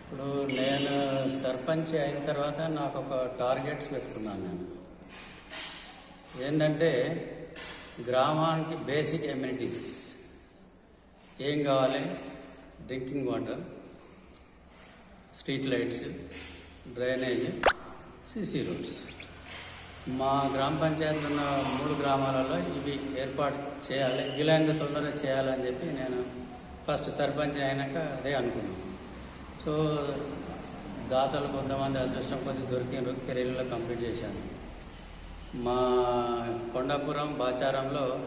ఇప్పుడు నేను సర్పంచ్ అయిన తర్వాత నాకు ఒక టార్గెట్స్ పెట్టుకున్నాను నేను. ఏంటంటే గ్రామానికి బేసిక్ ఎమ్యూనిటీస్ ఏం కావాలి? Drinking water street lights drainage CC roads. మా గ్రామ పంచాయతీ ఉన్న మూడు గ్రామాలలో ఇవి ఏర్పాటు చేయాలి వీలైనంత తొందరగా చేయాలని చెప్పి నేను ఫస్ట్ సర్పంచ్ అయినాక అదే అనుకున్నాను. సో దాతలు కొంతమంది అదృష్టం కొద్ది దొరికిన కెరీర్లో కంప్లీట్ చేశాను. మా కొండాపురం బాచారంలో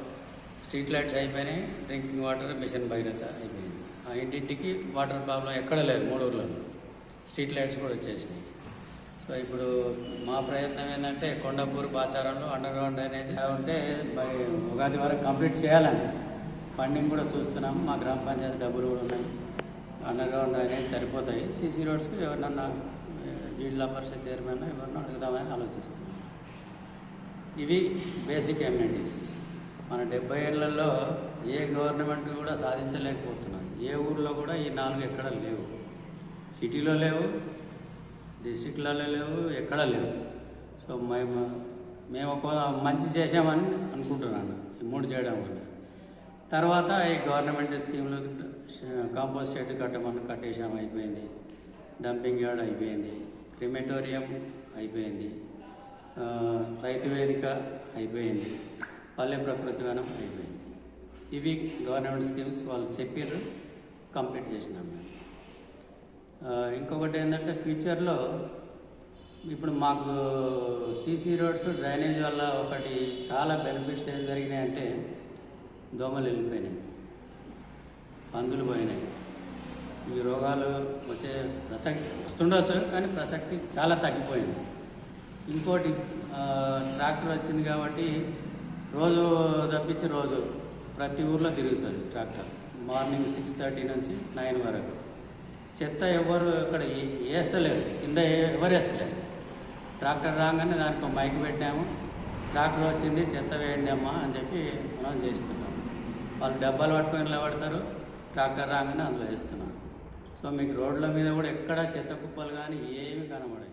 స్ట్రీట్ లైట్స్ అయిపోయినాయి డ్రింకింగ్ వాటర్ మిషన్ భగీరథ అయిపోయింది. ఆ ఇంటింటికి వాటర్ ప్రాబ్లం ఎక్కడ లేదు మూడు ఊర్లలో. స్ట్రీట్ లైట్స్ కూడా వచ్చేసినాయి. సో ఇప్పుడు మా ప్రయత్నం ఏంటంటే కొండపూర్ బాచారంలో అండర్ గ్రౌండ్ డ్రైనేజ్ ఉంటే బై ఉగాది వరకు కంప్లీట్ చేయాలని. ఫండింగ్ కూడా చూస్తున్నాం. మా గ్రామ పంచాయతీ డబ్బులు కూడా ఉన్నాయి. అండర్ గ్రౌండ్ డ్రైనేజ్ సరిపోతాయి. సీసీ రోడ్స్కి ఎవరినన్నా జిల్లా పరిషత్ చైర్మన్ ఎవరినో అడుగుదామని ఆలోచిస్తున్నాం. ఇవి బేసిక్ ఎమ్యూనిటీస్ మన డెబ్బై ఏళ్ళలో ఏ గవర్నమెంట్ కూడా సాధించలేకపోతున్నది ఏ ఊర్లో కూడా ఈ నాలుగు ఎక్కడ లేవు. సిటీలో లేవు డిస్టిక్లలో లేవు ఎక్కడ లేవు. సో మేము మేము ఒక మంచి చేసామని అనుకుంటున్నాను ఈ మూడు చేయడం వల్ల. తర్వాత ఈ గవర్నమెంట్ స్కీమ్లు కాంపోస్ట్ షెడ్ కట్టమని కట్టేసాం అయిపోయింది. డంపింగ్ యార్డ్ అయిపోయింది. క్రిమెటోరియం అయిపోయింది. రైతు వేదిక అయిపోయింది. పల్లె ప్రకృతి వనం అయిపోయింది. ఇవి గవర్నమెంట్ స్కీమ్స్ వాళ్ళు చెప్పారు కంప్లీట్ చేసినాం మేము. ఇంకొకటి ఏంటంటే ఫ్యూచర్లో ఇప్పుడు మాకు సీసీ రోడ్స్ డ్రైనేజ్ వల్ల ఒకటి చాలా బెనిఫిట్స్ ఏం జరిగినాయంటే దోమలు వెళ్ళిపోయినాయి. పందులు పోయినాయి. ఈ రోగాలు వచ్చే ప్రసక్తి వస్తుండొచ్చు కానీ ప్రసక్తి చాలా తగ్గిపోయింది. ఇంకోటి ట్రాక్టర్ వచ్చింది కాబట్టి రోజు తప్పించి రోజు ప్రతి ఊర్లో తిరుగుతుంది ట్రాక్టర్. మార్నింగ్ సిక్స్ థర్టీ నుంచి నైన్ వరకు. చెత్త ఎవరు ఇక్కడ వేస్తలేరు కింద ఎవరు వేస్తలేరు ట్రాక్టర్ రాగానే దానికి మైక్ పెట్టాము. ట్రాక్టర్ వచ్చింది చెత్త వేయండి అమ్మా అని చెప్పి మనం చేస్తున్నాం వాళ్ళు డబ్బాలు పట్టుకొని నిలబడతారు. ట్రాక్టర్ రాగానే అందులో వేస్తున్నాం సో మీకు రోడ్ల మీద కూడా ఎక్కడ చెత్త కుప్పలు కానీ ఏమి కనబడాయి